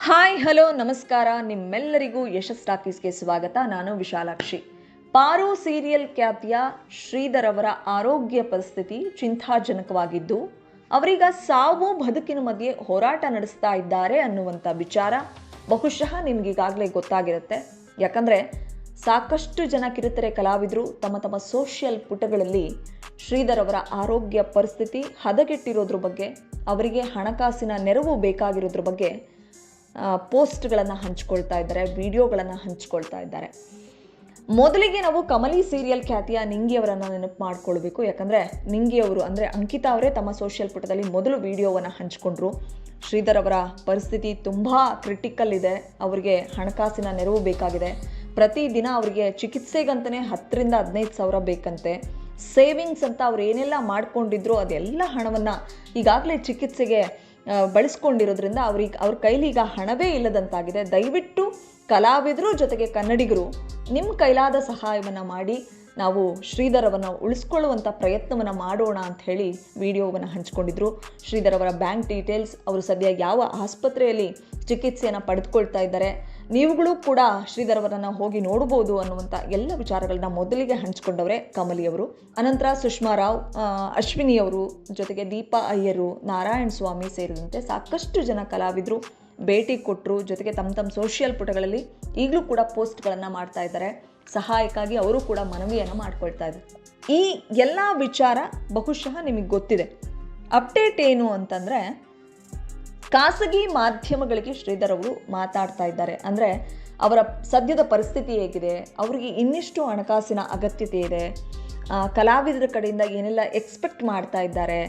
Hi, hello, ನಮಸ್ಕಾರ. ನಿಮ್ಮೆಲ್ಲರಿಗೂ ಯಶಸ್ ಟಾಕೀಸ್ಗೆ ಸ್ವಾಗತ. ನಾನು ವಿಶಾಲಾಕ್ಷಿ. ಪಾರು ಸೀರಿಯಲ್ ಖ್ಯಾತಿಯ ಶ್ರೀಧರ್ ಅವರ ಆರೋಗ್ಯ ಪರಿಸ್ಥಿತಿ ಚಿಂತಾಜನಕವಾಗಿದ್ದು, ಅವರೀಗ ಸಾವು ಬದುಕಿನ ಮಧ್ಯೆ ಹೋರಾಟ ನಡೆಸ್ತಾ ಇದ್ದಾರೆ ಅನ್ನುವಂಥ ವಿಚಾರ ಬಹುಶಃ ನಿಮಗೀಗಾಗಲೇ ಗೊತ್ತಾಗಿರುತ್ತೆ. ಯಾಕಂದರೆ ಸಾಕಷ್ಟು ಜನ ಕಿರುತೆರೆ ಕಲಾವಿದರು ತಮ್ಮ ತಮ್ಮ ಸೋಷಿಯಲ್ ಪುಟಗಳಲ್ಲಿ ಶ್ರೀಧರ್ ಅವರ ಆರೋಗ್ಯ ಪರಿಸ್ಥಿತಿ ಹದಗೆಟ್ಟಿರೋದ್ರ ಬಗ್ಗೆ, ಅವರಿಗೆ ಹಣಕಾಸಿನ ನೆರವು ಬೇಕಾಗಿರೋದ್ರ ಬಗ್ಗೆ ಪೋಸ್ಟ್ಗಳನ್ನು ಹಂಚ್ಕೊಳ್ತಾ ಇದ್ದಾರೆ, ವಿಡಿಯೋಗಳನ್ನು ಹಂಚ್ಕೊಳ್ತಾ ಇದ್ದಾರೆ. ಮೊದಲಿಗೆ ನಾವು ಕಮಲಿ ಸೀರಿಯಲ್ ಖ್ಯಾತಿಯ ನಿಂಗಿಯವರನ್ನು ನೆನಪು ಮಾಡ್ಕೊಳ್ಬೇಕು. ಯಾಕಂದರೆ ನಿಂಗಿಯವರು ಅಂದರೆ ಅಂಕಿತಾ ಅವರೇ ತಮ್ಮ ಸೋಷಿಯಲ್ ಪುಟದಲ್ಲಿ ಮೊದಲು ವಿಡಿಯೋವನ್ನು ಹಂಚಿಕೊಂಡ್ರು. ಶ್ರೀಧರ್ ಅವರ ಪರಿಸ್ಥಿತಿ ತುಂಬ ಕ್ರಿಟಿಕಲ್ ಇದೆ. ಅವರಿಗೆ ಹಣಕಾಸಿನ ನೆರವು ಬೇಕಾಗಿದೆ. ಪ್ರತಿದಿನ ಅವರಿಗೆ ಚಿಕಿತ್ಸೆಗಂತಲೇ ಹತ್ತರಿಂದ ಹದಿನೈದು ಸಾವಿರ ಬೇಕಂತೆ. ಸೇವಿಂಗ್ಸ್ ಅಂತ ಅವ್ರು ಏನೆಲ್ಲ ಮಾಡ್ಕೊಂಡಿದ್ರು ಅದೆಲ್ಲ ಹಣವನ್ನು ಈಗಾಗಲೇ ಚಿಕಿತ್ಸೆಗೆ ಬಳಸ್ಕೊಂಡಿರೋದ್ರಿಂದ ಅವ್ರಿಗೆ, ಅವ್ರ ಕೈಲಿ ಈಗ ಹಣವೇ ಇಲ್ಲದಂತಾಗಿದೆ. ದಯವಿಟ್ಟು ಕಲಾವಿದರು ಜೊತೆಗೆ ಕನ್ನಡಿಗರು ನಿಮ್ಮ ಕೈಲಾದ ಸಹಾಯವನ್ನು ಮಾಡಿ, ನಾವು ಶ್ರೀಧರವನ್ನು ಉಳಿಸ್ಕೊಳ್ಳುವಂಥ ಪ್ರಯತ್ನವನ್ನು ಮಾಡೋಣ ಅಂತ ಹೇಳಿ ವಿಡಿಯೋವನ್ನು ಹಂಚ್ಕೊಂಡಿದ್ರು. ಶ್ರೀಧರ್ ಅವರ ಬ್ಯಾಂಕ್ ಡೀಟೇಲ್ಸ್, ಅವರು ಸದ್ಯ ಯಾವ ಆಸ್ಪತ್ರೆಯಲ್ಲಿ ಚಿಕಿತ್ಸೆಯನ್ನು ಪಡೆದುಕೊಳ್ತಾ ಇದ್ದಾರೆ ನೀವುಗಳು ಕೂಡ ಶ್ರೀಧರ್ ಅವರನ್ನು ಹೋಗಿ ನೋಡ್ಬೋದು ಅನ್ನುವಂಥ ಎಲ್ಲ ವಿಚಾರಗಳನ್ನ ಮೊದಲಿಗೆ ಹಂಚ್ಕೊಂಡವರೇ ಕಮಲಿಯವರು ಅನಂತರ ಸುಷ್ಮಾ ರಾವ್ ಅಶ್ವಿನಿ ಅವರು ಜೊತೆಗೆ ದೀಪಾ ಅಯ್ಯರು, ನಾರಾಯಣ ಸ್ವಾಮಿ ಸೇರಿದಂತೆ ಸಾಕಷ್ಟು ಜನ ಕಲಾವಿದರು. ಭೇಟಿ ಕೊಟ್ಟರು ಜೊತೆಗೆ ತಮ್ಮ ತಮ್ಮ ಸೋಷಿಯಲ್ ಪುಟಗಳಲ್ಲಿ ಈಗಲೂ ಕೂಡ ಪೋಸ್ಟ್ಗಳನ್ನು ಮಾಡ್ತಾ ಇದ್ದಾರೆ. ಸಹಾಯಕ್ಕಾಗಿ ಅವರು ಕೂಡ ಮನವಿಯನ್ನು ಮಾಡ್ಕೊಳ್ತಾ ಇದ್ದರು ಈ ಎಲ್ಲ ವಿಚಾರ ಬಹುಶಃ ನಿಮಗೆ ಗೊತ್ತಿದೆ. ಅಪ್ಡೇಟ್ ಏನು ಅಂತಂದರೆ ಖಾಸಗಿ ಮಾಧ್ಯಮಗಳಿಗೆ ಶ್ರೀಧರ್ ಅವರು ಮಾತಾಡ್ತಾ ಇದ್ದಾರೆ. ಅಂದರೆ ಅವರ ಸದ್ಯದ ಪರಿಸ್ಥಿತಿ ಹೇಗಿದೆ? ಅವರಿಗೆ ಇನ್ನಿಷ್ಟು ಹಣಕಾಸಿನ ಅಗತ್ಯತೆ ಇದೆ. ಕಲಾವಿದರ ಕಡೆಯಿಂದ ಏನೆಲ್ಲ ಎಕ್ಸ್ಪೆಕ್ಟ್ ಮಾಡ್ತಾ ಇದ್ದಾರೆ?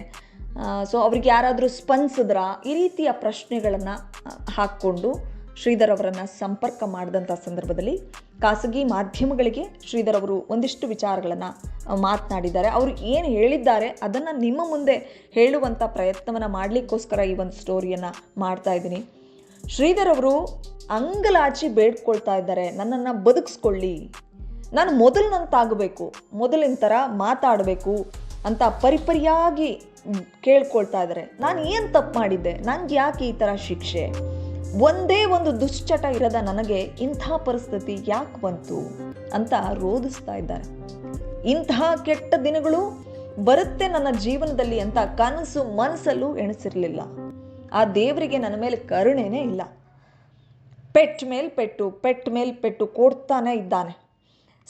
ಸೊ ಅವ್ರಿಗೆ ಯಾರಾದರೂ ಸ್ಪಂದಿಸಿದ್ರ? ಈ ರೀತಿಯ ಪ್ರಶ್ನೆಗಳನ್ನು ಹಾಕ್ಕೊಂಡು ಶ್ರೀಧರ್ ಅವರನ್ನು ಸಂಪರ್ಕ ಮಾಡಿದಂಥ ಸಂದರ್ಭದಲ್ಲಿ ಖಾಸಗಿ ಮಾಧ್ಯಮಗಳಿಗೆ ಶ್ರೀಧರ್ ಅವರು ಒಂದಿಷ್ಟು ವಿಚಾರಗಳನ್ನು ಮಾತನಾಡಿದ್ದಾರೆ. ಅವರು ಏನು ಹೇಳಿದ್ದಾರೆ ಅದನ್ನು ನಿಮ್ಮ ಮುಂದೆ ಹೇಳುವಂಥ ಪ್ರಯತ್ನವನ್ನು ಮಾಡಲಿಕ್ಕೋಸ್ಕರ ಈ ಒಂದು ಸ್ಟೋರಿಯನ್ನು ಮಾಡ್ತಾ ಇದ್ದೀನಿ. ಶ್ರೀಧರ್ ಅವರು ಅಂಗಲಾಚಿ ಬೇಡ್ಕೊಳ್ತಾ ಇದ್ದಾರೆ. ನನ್ನನ್ನು ಬದುಕಿಸ್ಕೊಳ್ಳಿ. ನಾನು ಮೊದಲಿನಂತಾಗಬೇಕು, ಮೊದಲಿನ ಥರ ಮಾತಾಡಬೇಕು ಅಂತ ಪರಿಪರಿಯಾಗಿ ಕೇಳ್ಕೊಳ್ತಾ ಇದ್ದಾರೆ. ನಾನು ಏನು ತಪ್ಪು ಮಾಡಿದ್ದೆ? ನನಗೆ ಯಾಕೆ ಈ ಥರ ಶಿಕ್ಷೆ? ಒಂದೇ ಒಂದು ದುಶ್ಚಟ ಇರದ ನನಗೆ ಇಂಥ ಪರಿಸ್ಥಿತಿ ಯಾಕೆ ಬಂತು ಅಂತ ರೋಧಿಸ್ತಾ ಇದ್ದಾರೆ. ಇಂತಹ ಕೆಟ್ಟ ದಿನಗಳು ಬರುತ್ತೆ ನನ್ನ ಜೀವನದಲ್ಲಿ ಅಂತ ಕನಸು ಮನಸ್ಸಲ್ಲೂ ಎಣಿಸಿರಲಿಲ್ಲ. ಆ ದೇವರಿಗೆ ನನ್ನ ಮೇಲೆ ಕರುಣೆನೇ ಇಲ್ಲ. ಪೆಟ್ಟ ಮೇಲೆ ಪೆಟ್ಟು, ಪೆಟ್ ಮೇಲೆ ಪೆಟ್ಟು ಕೊಡ್ತಾನೆ ಇದ್ದಾನೆ.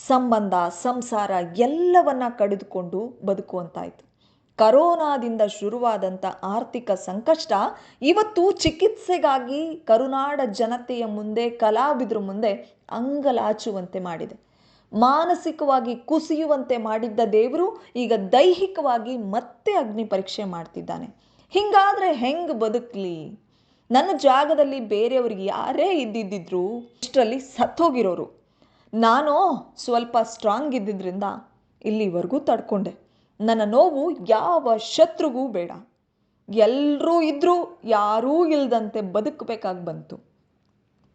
ಸಂಬಂಧ, ಸಂಸಾರ ಎಲ್ಲವನ್ನ ಕಡಿದುಕೊಂಡು ಬದುಕುವಂತಾಯಿತು. ಕರೋನಾದಿಂದ ಶುರುವಾದಂಥ ಆರ್ಥಿಕ ಸಂಕಷ್ಟ ಇವತ್ತು ಚಿಕಿತ್ಸೆಗಾಗಿ ಕರುನಾಡ ಜನತೆಯ ಮುಂದೆ, ಕಲಾವಿದರ ಮುಂದೆ ಅಂಗಲಾಚುವಂತೆ ಮಾಡಿದೆ. ಮಾನಸಿಕವಾಗಿ ಕುಸಿಯುವಂತೆ ಮಾಡಿದ್ದ ದೇವರು ಈಗ ದೈಹಿಕವಾಗಿ ಮತ್ತೆ ಅಗ್ನಿ ಪರೀಕ್ಷೆ ಮಾಡ್ತಿದ್ದಾನೆ. ಹಿಂಗಾದ್ರೆ ಹೆಂಗೆ ಬದುಕ್ಲಿ? ನನ್ನ ಜಾಗದಲ್ಲಿ ಬೇರೆಯವ್ರಿಗೆ ಯಾರೇ ಇದ್ದಿದ್ದಿದ್ರು ಇಷ್ಟರಲ್ಲಿ ಸತ್ತೋಗಿರೋರು. ನಾನು ಸ್ವಲ್ಪ ಸ್ಟ್ರಾಂಗ್ ಇದ್ದಿದ್ರಿಂದ ಇಲ್ಲಿವರೆಗೂ ತಡ್ಕೊಂಡೆ. ನನ್ನ ನೋವು ಯಾವ ಶತ್ರುಗೂ ಬೇಡ. ಎಲ್ಲರೂ ಇದ್ದರೂ ಯಾರೂ ಇಲ್ಲದಂತೆ ಬದುಕಬೇಕಾಗಿ ಬಂತು.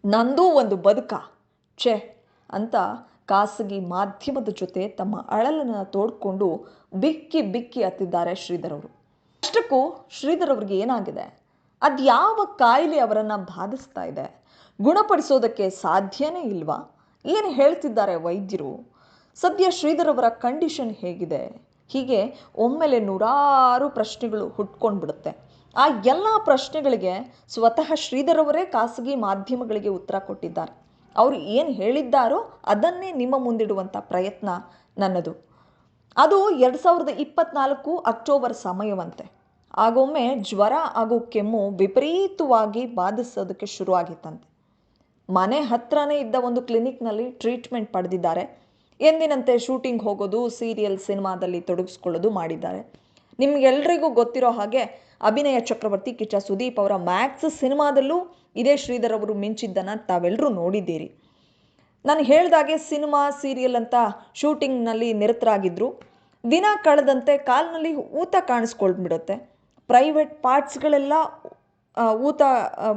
ನಂದು ಒಂದು ಬದುಕ. ಛೆ ಅಂತ ಖಾಸಗಿ ಮಾಧ್ಯಮದ ಜೊತೆ ತಮ್ಮ ಅಳಲನ್ನು ತೋಡ್ಕೊಂಡು ಬಿಕ್ಕಿ ಬಿಕ್ಕಿ ಹತ್ತಿದ್ದಾರೆ ಶ್ರೀಧರ್ ಅವರು. ಅಷ್ಟಕ್ಕೂ ಶ್ರೀಧರ್ ಅವ್ರಿಗೆ ಏನಾಗಿದೆ? ಅದು ಯಾವ ಕಾಯಿಲೆ ಅವರನ್ನು ಬಾಧಿಸ್ತಾ ಇದೆ? ಗುಣಪಡಿಸೋದಕ್ಕೆ ಸಾಧ್ಯನೇ ಇಲ್ವಾ? ಏನು ಹೇಳ್ತಿದ್ದಾರೆ ವೈದ್ಯರು? ಸದ್ಯ ಶ್ರೀಧರ್ ಅವರ ಕಂಡೀಷನ್ ಹೇಗಿದೆ? ಹೀಗೆ ಒಮ್ಮೆಲೆ ನೂರಾರು ಪ್ರಶ್ನೆಗಳು ಹುಟ್ಕೊಂಡು ಬಿಡುತ್ತೆ ಆ ಎಲ್ಲ ಪ್ರಶ್ನೆಗಳಿಗೆ ಸ್ವತಃ ಶ್ರೀಧರ್ ಅವರೇ ಖಾಸಗಿ ಮಾಧ್ಯಮಗಳಿಗೆ ಉತ್ತರ ಕೊಟ್ಟಿದ್ದಾರೆ. ಅವರು ಏನು ಹೇಳಿದ್ದಾರೋ ಅದನ್ನೇ ನಿಮ್ಮ ಮುಂದಿಡುವಂಥ ಪ್ರಯತ್ನ ನನ್ನದು. ಅದು ಎರಡು ಸಾವಿರದ ಇಪ್ಪತ್ನಾಲ್ಕು ಅಕ್ಟೋಬರ್ ಸಮಯವಂತೆ. ಆಗೊಮ್ಮೆ ಜ್ವರ ಹಾಗೂ ಕೆಮ್ಮು ವಿಪರೀತವಾಗಿ ಬಾಧಿಸೋದಕ್ಕೆ ಶುರುವಾಗಿತ್ತಂತೆ. ಮನೆ ಹತ್ರನೇ ಇದ್ದ ಒಂದು ಕ್ಲಿನಿಕ್ನಲ್ಲಿ ಟ್ರೀಟ್ಮೆಂಟ್ ಪಡೆದಿದ್ದಾರೆ. ಎಂದಿನಂತೆ ಶೂಟಿಂಗ್ ಹೋಗೋದು ಸೀರಿಯಲ್ ಸಿನಿಮಾದಲ್ಲಿ ತೊಡಗಿಸ್ಕೊಳ್ಳೋದು ಮಾಡಿದ್ದಾರೆ. ನಿಮಗೆಲ್ಲರಿಗೂ ಗೊತ್ತಿರೋ ಹಾಗೆ ಅಭಿನಯ ಚಕ್ರವರ್ತಿ ಕಿಚ್ಚ ಸುದೀಪ್ ಅವರ ಮ್ಯಾಕ್ಸ್ ಸಿನಿಮಾದಲ್ಲೂ ಇದೇ ಶ್ರೀಧರ್ ಅವರು ಮಿಂಚಿದ್ದನ್ನು ತಾವೆಲ್ಲರೂ ನೋಡಿದ್ದೀರಿ. ನಾನು ಹೇಳ್ದಾಗೆ ಸಿನಿಮಾ ಸೀರಿಯಲ್ ಅಂತ ಶೂಟಿಂಗ್ನಲ್ಲಿ ನಿರತರಾಗಿದ್ದರು ದಿನ ಕಳೆದಂತೆ ಕಾಲಿನಲ್ಲಿ ಊತ ಕಾಣಿಸ್ಕೊಳ್ಬಿಡುತ್ತೆ ಪ್ರೈವೇಟ್ ಪಾರ್ಟ್ಸ್ಗಳೆಲ್ಲ ಊತ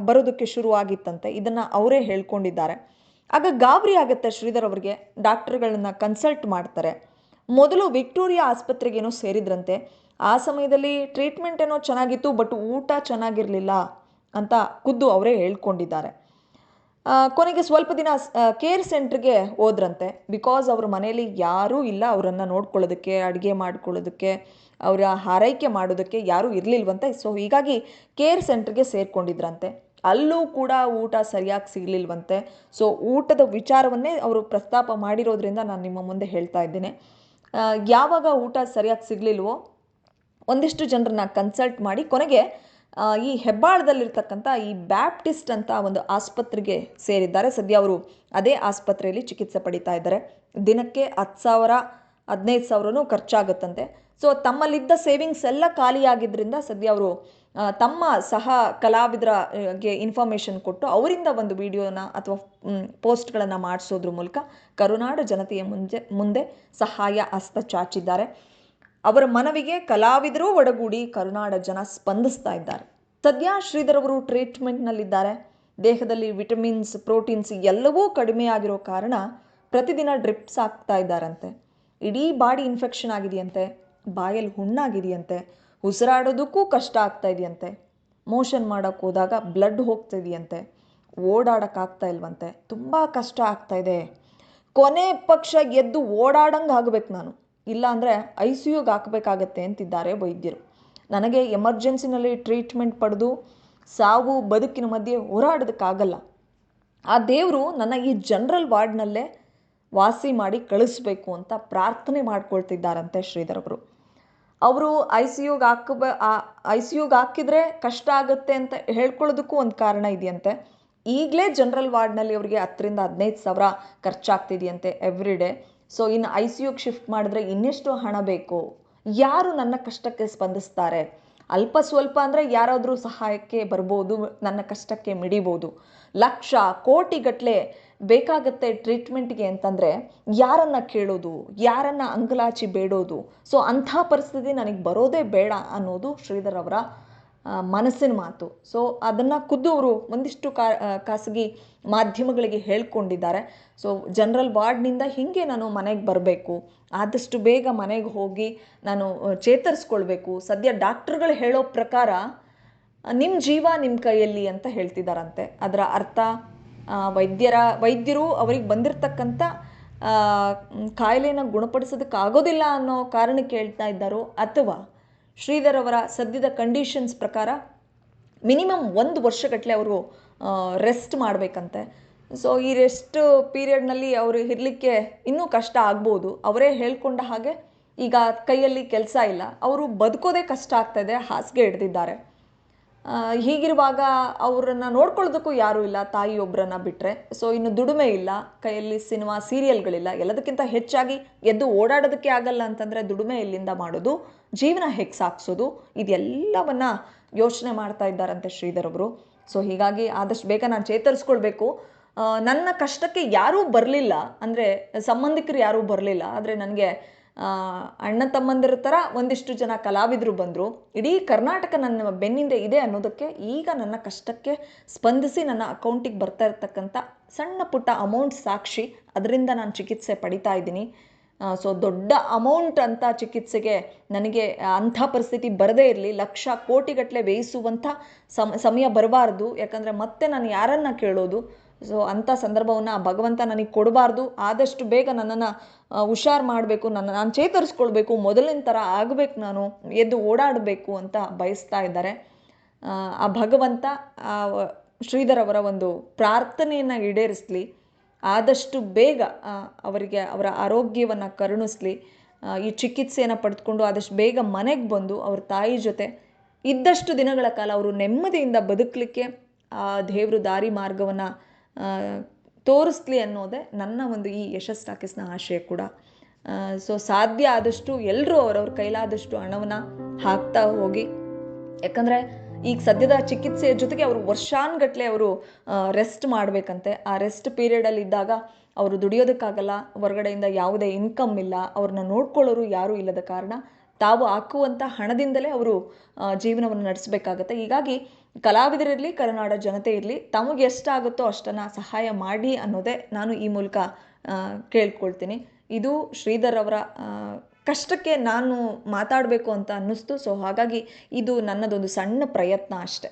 ಬರೋದಕ್ಕೆ ಶುರುವಾಗಿತ್ತಂತೆ. ಇದನ್ನು ಅವರೇ ಹೇಳ್ಕೊಂಡಿದ್ದಾರೆ. ಆಗ ಗಾಬರಿ ಆಗುತ್ತೆ ಶ್ರೀಧರ್ ಅವರಿಗೆ. ಡಾಕ್ಟರ್ಗಳನ್ನ ಕನ್ಸಲ್ಟ್ ಮಾಡ್ತಾರೆ. ಮೊದಲು ವಿಕ್ಟೋರಿಯಾ ಆಸ್ಪತ್ರೆಗೇನೋ ಸೇರಿದ್ರಂತೆ. ಆ ಸಮಯದಲ್ಲಿ ಟ್ರೀಟ್ಮೆಂಟ್ ಏನೋ ಚೆನ್ನಾಗಿತ್ತು, ಬಟ್ ಊಟ ಚೆನ್ನಾಗಿರಲಿಲ್ಲ ಅಂತ ಖುದ್ದು ಅವರೇ ಹೇಳ್ಕೊಂಡಿದ್ದಾರೆ. ಕೊನೆಗೆ ಸ್ವಲ್ಪ ದಿನ ಕೇರ್ ಸೆಂಟ್ರಿಗೆ ಹೋದ್ರಂತೆ. ಬಿಕಾಸ್ ಅವ್ರ ಮನೆಯಲ್ಲಿ ಯಾರೂ ಇಲ್ಲ ಅವರನ್ನು ನೋಡ್ಕೊಳ್ಳೋದಕ್ಕೆ, ಅಡುಗೆ ಮಾಡ್ಕೊಳ್ಳೋದಕ್ಕೆ, ಅವರ ಹಾರೈಕೆ ಮಾಡೋದಕ್ಕೆ ಯಾರೂ ಇರಲಿಲ್ವಂತೆ. ಸೊ, ಹೀಗಾಗಿ ಕೇರ್ ಸೆಂಟ್ರಿಗೆ ಸೇರ್ಕೊಂಡಿದ್ರಂತೆ. ಅಲ್ಲೂ ಕೂಡ ಊಟ ಸರಿಯಾಗಿ ಸಿಗಲಿಲ್ವಂತೆ. ಸೊ ಊಟದ ವಿಚಾರವನ್ನೇ ಅವರು ಪ್ರಸ್ತಾಪ ಮಾಡಿರೋದ್ರಿಂದ ನಾನು ನಿಮ್ಮ ಮುಂದೆ ಹೇಳ್ತಾ ಇದ್ದೇನೆ. ಯಾವಾಗ ಊಟ ಸರಿಯಾಗಿ ಸಿಗಲಿಲ್ವೋ ಒಂದಿಷ್ಟು ಜನರನ್ನ ಕನ್ಸಲ್ಟ್ ಮಾಡಿ ಕೊನೆಗೆ ಈ ಹೆಬ್ಬಾಳದಲ್ಲಿರ್ತಕ್ಕಂಥ ಈ ಬ್ಯಾಪ್ಟಿಸ್ಟ್ ಅಂತ ಒಂದು ಆಸ್ಪತ್ರೆಗೆ ಸೇರಿದ್ದಾರೆ. ಸದ್ಯ ಅವರು ಅದೇ ಆಸ್ಪತ್ರೆಯಲ್ಲಿ ಚಿಕಿತ್ಸೆ ಪಡಿತಾ ಇದ್ದಾರೆ. ದಿನಕ್ಕೆ ಹತ್ತು ಸಾವಿರ, ಹದಿನೈದು ಸಾವಿರನೂ ಖರ್ಚಾಗುತ್ತಂತೆ. ಸೊ ತಮ್ಮಲ್ಲಿದ್ದ ಸೇವಿಂಗ್ಸ್ ಎಲ್ಲ ಖಾಲಿಯಾಗಿದ್ದರಿಂದ ಸದ್ಯ ಅವರು ತಮ್ಮ ಸಹ ಕಲಾವಿದರಿಗೆ ಇನ್ಫಾರ್ಮೇಷನ್ ಕೊಟ್ಟು ಅವರಿಂದ ಒಂದು ವಿಡಿಯೋನ ಅಥವಾ ಪೋಸ್ಟ್ಗಳನ್ನು ಮಾಡಿಸೋದ್ರ ಮೂಲಕ ಕರುನಾಡು ಜನತೆಯ ಮುಂದೆ ಮುಂದೆ ಸಹಾಯ ಹಸ್ತ ಚಾಚಿದ್ದಾರೆ. ಅವರ ಮನವಿಗೆ ಕಲಾವಿದರು ಒಡಗೂಡಿ ಕರುನಾಡ ಜನ ಸ್ಪಂದಿಸ್ತಾ ಇದ್ದಾರೆ. ಸದ್ಯ ಶ್ರೀಧರ್ ಅವರು ಟ್ರೀಟ್ಮೆಂಟ್ನಲ್ಲಿದ್ದಾರೆ ದೇಹದಲ್ಲಿ ವಿಟಮಿನ್ಸ್ ಪ್ರೋಟೀನ್ಸ್ ಎಲ್ಲವೂ ಕಡಿಮೆ ಆಗಿರೋ ಕಾರಣ ಪ್ರತಿದಿನ ಡ್ರಿಪ್ಸ್ ಹಾಕ್ತಾ ಇದ್ದಾರಂತೆ. ಇಡೀ ಬಾಡಿ ಇನ್ಫೆಕ್ಷನ್ ಆಗಿದೆಯಂತೆ, ಬಾಯಲ್ಲಿ ಹುಣ್ಣಾಗಿದೆಯಂತೆ. ಉಸಿರಾಡೋದಕ್ಕೂ ಕಷ್ಟ ಆಗ್ತಾ ಇದೆಯಂತೆ. ಮೋಷನ್ ಮಾಡೋಕ್ಕೆ ಹೋದಾಗ ಬ್ಲಡ್ ಹೋಗ್ತಿದೆಯಂತೆ ಓಡಾಡೋಕ್ಕಾಗ್ತಾ ಇಲ್ವಂತೆ. ತುಂಬ ಕಷ್ಟ ಆಗ್ತಾ ಇದೆ. ಕೊನೆ ಪಕ್ಷ ಎದ್ದು ಓಡಾಡಂಗೆ ಆಗಬೇಕು ನಾನು. ಇಲ್ಲಾಂದರೆ ಐ ಸಿ ಯುಗೆ ಹಾಕಬೇಕಾಗತ್ತೆ ಅಂತಿದ್ದಾರೆ ವೈದ್ಯರು. ನನಗೆ ಎಮರ್ಜೆನ್ಸಿನಲ್ಲಿ ಟ್ರೀಟ್ಮೆಂಟ್ ಪಡೆದು ಸಾವು ಬದುಕಿನ ಮಧ್ಯೆ ಹೋರಾಡೋದಕ್ಕಾಗಲ್ಲ. ಆ ದೇವರು ನನ್ನ ಈ ಜನರಲ್ ವಾರ್ಡ್ನಲ್ಲೇ ವಾಸಿ ಮಾಡಿ ಕಳಿಸ್ಬೇಕು ಅಂತ ಪ್ರಾರ್ಥನೆ ಮಾಡ್ಕೊಳ್ತಿದ್ದಾರಂತೆ ಶ್ರೀಧರ್ ಅವರು ಐ ಸಿ ಯುಗೆ ಹಾಕಬ ಐ ಸಿ ಯುಗೆ ಹಾಕಿದ್ರೆ ಕಷ್ಟ ಆಗುತ್ತೆ ಅಂತ ಹೇಳ್ಕೊಳ್ಳೋದಕ್ಕೂ ಒಂದು ಕಾರಣ ಇದೆಯಂತೆ. ಈಗಲೇ ಜನರಲ್ ವಾರ್ಡ್ನಲ್ಲಿ ಅವರಿಗೆ ಹತ್ತರಿಂದ ಹದಿನೈದು ಸಾವಿರ ಖರ್ಚಾಗ್ತಿದೆಯಂತೆ ಎವ್ರಿ ಡೇ ಸೊ ಇನ್ನು ಐ ಸಿ ಯುಗೆ ಶಿಫ್ಟ್ ಮಾಡಿದ್ರೆ ಇನ್ನೆಷ್ಟು ಹಣ ಬೇಕು? ಯಾರು ನನ್ನ ಕಷ್ಟಕ್ಕೆ ಸ್ಪಂದಿಸ್ತಾರೆ? ಅಲ್ಪ ಸ್ವಲ್ಪ ಅಂದರೆ ಯಾರಾದರೂ ಸಹಾಯಕ್ಕೆ ಬರ್ಬೋದು, ನನ್ನ ಕಷ್ಟಕ್ಕೆ ಮಿಡಿಬೋದು. ಲಕ್ಷ ಕೋಟಿಗಟ್ಟಲೆ ಬೇಕಾಗತ್ತೆ ಟ್ರೀಟ್ಮೆಂಟ್ಗೆ ಅಂತಂದರೆ ಯಾರನ್ನ ಕೇಳೋದು, ಯಾರನ್ನ ಅಂಗಲಾಚಿ ಬೇಡೋದು. ಸೊ ಅಂಥ ಪರಿಸ್ಥಿತಿ ನನಗೆ ಬರೋದೇ ಬೇಡ ಅನ್ನೋದು ಶ್ರೀಧರ್ ಅವರ ಮನಸ್ಸಿನ ಮಾತು. ಸೊ ಅದನ್ನು ಖುದ್ದು ಅವರು ಒಂದಿಷ್ಟು ಕಾ ಖಾಸಗಿ ಮಾಧ್ಯಮಗಳಿಗೆ ಹೇಳ್ಕೊಂಡಿದ್ದಾರೆ. ಸೊ ಜನರಲ್ ವಾರ್ಡ್ನಿಂದ ಹೀಗೆ ನಾನು ಮನೆಗೆ ಬರಬೇಕು. ಆದಷ್ಟು ಬೇಗ ಮನೆಗೆ ಹೋಗಿ ನಾನು ಚೇತರಿಸ್ಕೊಳ್ಬೇಕು. ಸದ್ಯ ಡಾಕ್ಟ್ರುಗಳು ಹೇಳೋ ಪ್ರಕಾರ ನಿಮ್ಮ ಜೀವ ನಿಮ್ಮ ಕೈಯಲ್ಲಿ ಅಂತ ಹೇಳ್ತಿದ್ದಾರಂತೆ. ಅದರ ಅರ್ಥ ವೈದ್ಯರ ವೈದ್ಯರು ಅವರಿಗೆ ಬಂದಿರತಕ್ಕಂಥ ಆ, ಗುಣಪಡಿಸೋದಕ್ಕೆ ಗುಣಪಡಿಸೋದಕ್ಕಾಗೋದಿಲ್ಲ ಅನ್ನೋ ಕಾರಣಕ್ಕೆ ಹೇಳ್ತಾ ಇದ್ದಾರೋ ಅಥವಾ ಶ್ರೀಧರ್ ಅವರ ಸದ್ಯದ ಕಂಡೀಷನ್ಸ್ ಪ್ರಕಾರ ಮಿನಿಮಮ್ ಒಂದು ವರ್ಷಗಟ್ಟಲೆ ಅವರು ರೆಸ್ಟ್ ಮಾಡಬೇಕಂತೆ. ಸೊ ಈ ರೆಸ್ಟ್ ಪೀರಿಯಡ್ನಲ್ಲಿ ಅವರು ಇರಲಿಕ್ಕೆ ಇನ್ನೂ ಕಷ್ಟ ಆಗ್ಬೋದು. ಅವರೇ ಹೇಳ್ಕೊಂಡ ಹಾಗೆ ಈಗ ಕೈಯಲ್ಲಿ ಕೆಲಸ ಇಲ್ಲ. ಅವರು ಬದುಕೋದೇ ಕಷ್ಟ ಆಗ್ತಾಯಿದೆ ಹಾಸಿಗೆ ಹಿಡ್ದಿದ್ದಾರೆ. ಹೀಗಿರುವಾಗ ಅವರನ್ನು ನೋಡ್ಕೊಳ್ಳೋದಕ್ಕೂ ಯಾರೂ ಇಲ್ಲ ತಾಯಿಯೊಬ್ಬರನ್ನ ಬಿಟ್ಟರೆ ಸೊ ಇನ್ನು ದುಡಿಮೆ ಇಲ್ಲ, ಕೈಯಲ್ಲಿ ಸಿನಿಮಾ ಸೀರಿಯಲ್ಗಳಿಲ್ಲ, ಎಲ್ಲದಕ್ಕಿಂತ ಹೆಚ್ಚಾಗಿ ಎದ್ದು ಓಡಾಡೋದಕ್ಕೆ ಆಗಲ್ಲ ಅಂತಂದರೆ ದುಡಿಮೆ ಇಲ್ಲಿಂದ ಮಾಡೋದು, ಜೀವನ ಹೇಗೆ ಸಾಗಿಸೋದು ಇದೆಲ್ಲವನ್ನು ಯೋಚನೆ ಮಾಡ್ತಾ ಇದ್ದಾರಂತೆ ಶ್ರೀಧರ್ ಅವರು ಸೊ ಹೀಗಾಗಿ ಆದಷ್ಟು ಬೇಗ ನಾನು ಚೇತರಿಸ್ಕೊಳ್ಬೇಕು. ನನ್ನ ಕಷ್ಟಕ್ಕೆ ಯಾರೂ ಬರಲಿಲ್ಲ, ಅಂದರೆ ಸಂಬಂಧಿಕರು ಯಾರೂ ಬರಲಿಲ್ಲ, ಆದರೆ ನನಗೆ ಅಣ್ಣ ತಮ್ಮಂದಿರ ಥರ ಒಂದಿಷ್ಟು ಜನ ಕಲಾವಿದರು ಬಂದರು. ಇಡೀ ಕರ್ನಾಟಕ ನನ್ನ ಬೆನ್ನಿಂದೆ ಇದೆ ಅನ್ನೋದಕ್ಕೆ ಈಗ ನನ್ನ ಕಷ್ಟಕ್ಕೆ ಸ್ಪಂದಿಸಿ ನನ್ನ ಅಕೌಂಟಿಗೆ ಬರ್ತಾ ಇರತಕ್ಕಂಥ ಸಣ್ಣ ಪುಟ್ಟ ಅಮೌಂಟ್ ಸಾಕ್ಷಿ ಅದರಿಂದ ನಾನು ಚಿಕಿತ್ಸೆ ಪಡಿತಾ ಇದ್ದೀನಿ. ಸೊ ದೊಡ್ಡ ಅಮೌಂಟ್ ಅಂತ ಚಿಕಿತ್ಸೆಗೆ ನನಗೆ ಅಂಥ ಪರಿಸ್ಥಿತಿ ಬರದೇ ಇರಲಿ. ಲಕ್ಷ ಕೋಟಿಗಟ್ಟಲೆ ವ್ಯಯಿಸುವಂಥ ಸಮ, ಸಮಯ ಬರಬಾರ್ದು. ಯಾಕಂದರೆ ಮತ್ತೆ ನಾನು ಯಾರನ್ನು ಕೇಳೋದು? ಸೊ ಅಂಥ ಸಂದರ್ಭವನ್ನು ಭಗವಂತ ನನಗೆ ಕೊಡಬಾರ್ದು. ಆದಷ್ಟು ಬೇಗ ನನ್ನನ್ನು ಹುಷಾರು ಮಾಡಬೇಕು ನನ್ನ ನಾನು ಚೇತರಿಸ್ಕೊಳ್ಬೇಕು ಮೊದಲಿನ ಥರ ಆಗಬೇಕು ನಾನು ಎದ್ದು ಓಡಾಡಬೇಕು ಅಂತ ಬಯಸ್ತಾ ಇದ್ದಾರೆ. ಆ, ಆ ಭಗವಂತ ಆ ಶ್ರೀಧರ್ ಅವರ ಒಂದು ಪ್ರಾರ್ಥನೆಯನ್ನು ಈಡೇರಿಸಲಿ. ಆದಷ್ಟು ಬೇಗ ಅವರಿಗೆ ಅವರ ಆರೋಗ್ಯವನ್ನು ಕರುಣಿಸ್ಲಿ. ಈ ಚಿಕಿತ್ಸೆಯನ್ನು ಪಡೆದುಕೊಂಡು ಆದಷ್ಟು ಬೇಗ ಮನೆಗೆ ಬಂದು ಅವ್ರ ತಾಯಿ ಜೊತೆ ಇದ್ದಷ್ಟು ದಿನಗಳ ಕಾಲ ಅವರು ನೆಮ್ಮದಿಯಿಂದ ಬದುಕಲಿಕ್ಕೆ ಆ ದೇವರು ದಾರಿ ಮಾರ್ಗವನ್ನು ತೋರಿಸ್ಲಿ ಅನ್ನೋದೇ ನನ್ನ ಒಂದು ಈ ಯಶಸ್ ಟಾಕೀಸ್ನ ಆಶಯ ಕೂಡ ಸೊ ಸಾಧ್ಯ ಆದಷ್ಟು ಎಲ್ಲರೂ ಅವರವ್ರ ಕೈಲಾದಷ್ಟು ಹಣವನ್ನು ಹಾಕ್ತಾ ಹೋಗಿ. ಯಾಕಂದರೆ ಈಗ ಸದ್ಯದ ಚಿಕಿತ್ಸೆಯ ಜೊತೆಗೆ ಅವರು ವರ್ಷಾನ್ಗಟ್ಲೆ ಅವರು ರೆಸ್ಟ್ ಮಾಡಬೇಕಂತೆ. ಆ ರೆಸ್ಟ್ ಪೀರಿಯಡಲ್ಲಿ ಇದ್ದಾಗ ಅವರು ದುಡಿಯೋದಕ್ಕಾಗಲ್ಲ, ಹೊರಗಡೆಯಿಂದ ಯಾವುದೇ ಇನ್ಕಮ್ ಇಲ್ಲ, ಅವ್ರನ್ನ ನೋಡ್ಕೊಳ್ಳೋರು ಯಾರೂ ಇಲ್ಲದ ಕಾರಣ ತಾವು ಹಾಕುವಂಥ ಹಣದಿಂದಲೇ ಅವರು ಜೀವನವನ್ನು ನಡೆಸಬೇಕಾಗತ್ತೆ. ಹೀಗಾಗಿ ಕಲಾವಿದರಿರಲಿ, ಕರುನಾಡ ಜನತೆ ಇರಲಿ, ತಮಗೆ ಎಷ್ಟಾಗುತ್ತೋ ಅಷ್ಟನ್ನು ಸಹಾಯ ಮಾಡಿ ಅನ್ನೋದೇ ನಾನು ಈ ಮೂಲಕ ಕೇಳ್ಕೊಳ್ತೀನಿ. ಇದು ಶ್ರೀಧರ್ ಅವರ ಕಷ್ಟಕ್ಕೆ ನಾನು ಮಾತಾಡಬೇಕು ಅಂತ ಅನ್ನಿಸ್ತು. ಸೊ ಹಾಗಾಗಿ ಇದು ನನ್ನದೊಂದು ಸಣ್ಣ ಪ್ರಯತ್ನ ಅಷ್ಟೆ.